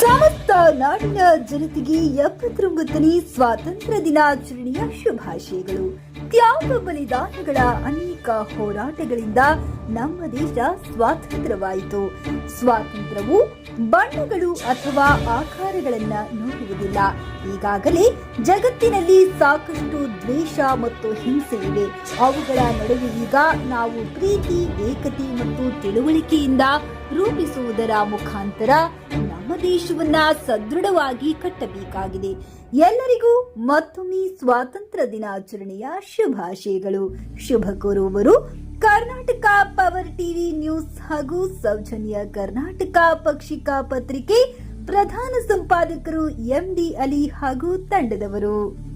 ಸಮಸ್ತ ನಾಡಿನ ಜನತೆಗೆ ಎಪ್ಪತ್ತೊಂಬತ್ತನೇ ಸ್ವಾತಂತ್ರ್ಯ ದಿನಾಚರಣೆಯ ಶುಭಾಶಯಗಳು. ತ್ಯಾಗ ಬಲಿದಾನಗಳ ಅನೇಕ ಹೋರಾಟಗಳಿಂದ ನಮ್ಮ ದೇಶ ಸ್ವಾತಂತ್ರ್ಯವಾಯಿತು. ಸ್ವಾತಂತ್ರ್ಯವು ಬಣ್ಣಗಳು ಅಥವಾ ಆಕಾರಗಳನ್ನ ನೋಡುವುದಿಲ್ಲ. ಈಗಾಗಲೇ ಜಗತ್ತಿನಲ್ಲಿ ಸಾಕಷ್ಟು ದ್ವೇಷ ಮತ್ತು ಹಿಂಸೆ ಇವೆ. ಅವುಗಳ ನಡುವೆ ಈಗ ನಾವು ಪ್ರೀತಿ, ಏಕತೆ ಮತ್ತು ತಿಳುವಳಿಕೆಯಿಂದ ರೂಪಿಸುವುದರ ಮುಖಾಂತರ ನಮ್ಮ ದೇಶವನ್ನ ಸದೃಢವಾಗಿ ಕಟ್ಟಬೇಕಾಗಿದೆ. ಎಲ್ಲರಿಗೂ ಮತ್ತೊಮ್ಮೆ ಸ್ವಾತಂತ್ರ್ಯ ದಿನಾಚರಣೆಯ ಶುಭಾಶಯಗಳು. ಶುಭ ಕೋರುವವರು ಕರ್ನಾಟಕ ಪವರ್ ಟಿವಿ ನ್ಯೂಸ್ ಹಾಗೂ ಸೌಜನ್ಯ ಕರ್ನಾಟಕ ಪಕ್ಷಿಕ ಪತ್ರಿಕೆ ಪ್ರಧಾನ ಸಂಪಾದಕರು ಎಂಡಿ ಅಲಿ ಹಾಗೂ ತಂಡದವರು.